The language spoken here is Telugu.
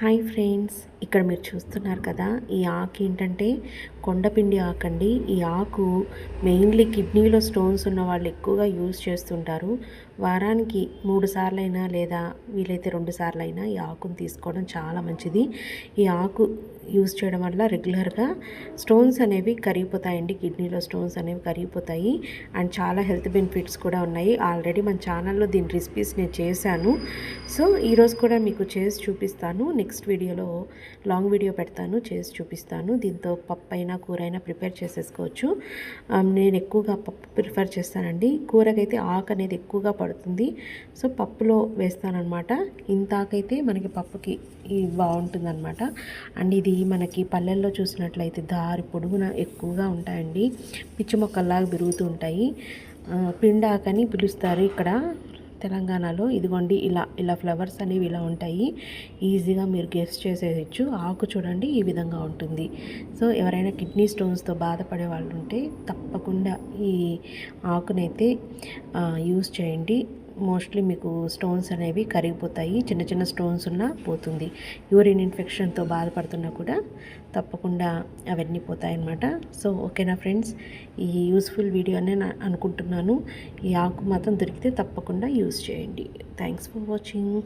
హాయ్ ఫ్రెండ్స్ ఇక్కడ మీరు చూస్తున్నారు కదా ఈ ఆకు ఏంటంటే కొండపిండి ఆకు అండి ఈ ఆకు మెయిన్లీ కిడ్నీలో స్టోన్స్ ఉన్న వాళ్ళు ఎక్కువగా యూజ్ చేస్తుంటారు. వారానికి మూడు సార్లు లేదా వీలైతే రెండు సార్లు అయినా ఈ ఆకును తీసుకోవడం చాలా మంచిది. ఈ ఆకు యూస్ చేయడం వల్ల రెగ్యులర్గా స్టోన్స్ అనేవి కరిగిపోతాయండి. కిడ్నీలో స్టోన్స్ అనేవి కరిగిపోతాయి. అండ్ చాలా హెల్త్ బెనిఫిట్స్ కూడా ఉన్నాయి. ఆల్రెడీ మన ఛానల్లో దీని రెసిపీస్ నేను చేశాను. సో ఈరోజు కూడా మీకు చేసి చూపిస్తాను. నెక్స్ట్ వీడియోలో లాంగ్ వీడియో పెడతాను. చేసి చూపిస్తాను. దీంతో పప్పు అయినా కూర అయినా ప్రిపేర్ చేసేసుకోవచ్చు. నేను ఎక్కువగా పప్పు ప్రిఫర్ చేస్తానండి. కూరకైతే ఆకు అనేది ఎక్కువగా పడుతుంది. సో పప్పులో వేస్తానమాట ఇంత ఆకైతే మనకి పప్పుకి బాగుంటుంది బాగుంటుందన్నమాట. అండ్ ఇది మనకి పల్లెల్లో చూసినట్లయితే దారి పొడుగున ఎక్కువగా ఉంటాయండి. పిచ్చి మొక్కల్లాగా పెరుగుతూ ఉంటాయి. పిండాకని పిలుస్తారు ఇక్కడ తెలంగాణలో. ఇదిగోండి ఇలా ఇలా ఫ్లవర్స్ అనేవి ఇలా ఉంటాయి. ఈజీగా మీరు గెస్ట్ చేసేయచ్చు. ఆకు చూడండి ఈ విధంగా ఉంటుంది. సో ఎవరైనా కిడ్నీ స్టోన్స్తో బాధపడే వాళ్ళు ఉంటే తప్పకుండా ఈ ఆకునైతే యూస్ చేయండి. మోస్ట్లీ మీకు స్టోన్స్ అనేవి కరిగిపోతాయి. చిన్న చిన్న స్టోన్స్ ఉన్నా పోతుంది. యూరిన్ ఇన్ఫెక్షన్తో బాధపడుతున్నా కూడా తప్పకుండా అవన్నీ పోతాయి అన్నమాట సో ఓకేనా ఫ్రెండ్స్? ఈ యూస్ఫుల్ వీడియో అనే అనుకుంటున్నాను. ఈ ఆకు మాత్రం దొరికితే తప్పకుండా యూస్ చేయండి. Thanks for watching.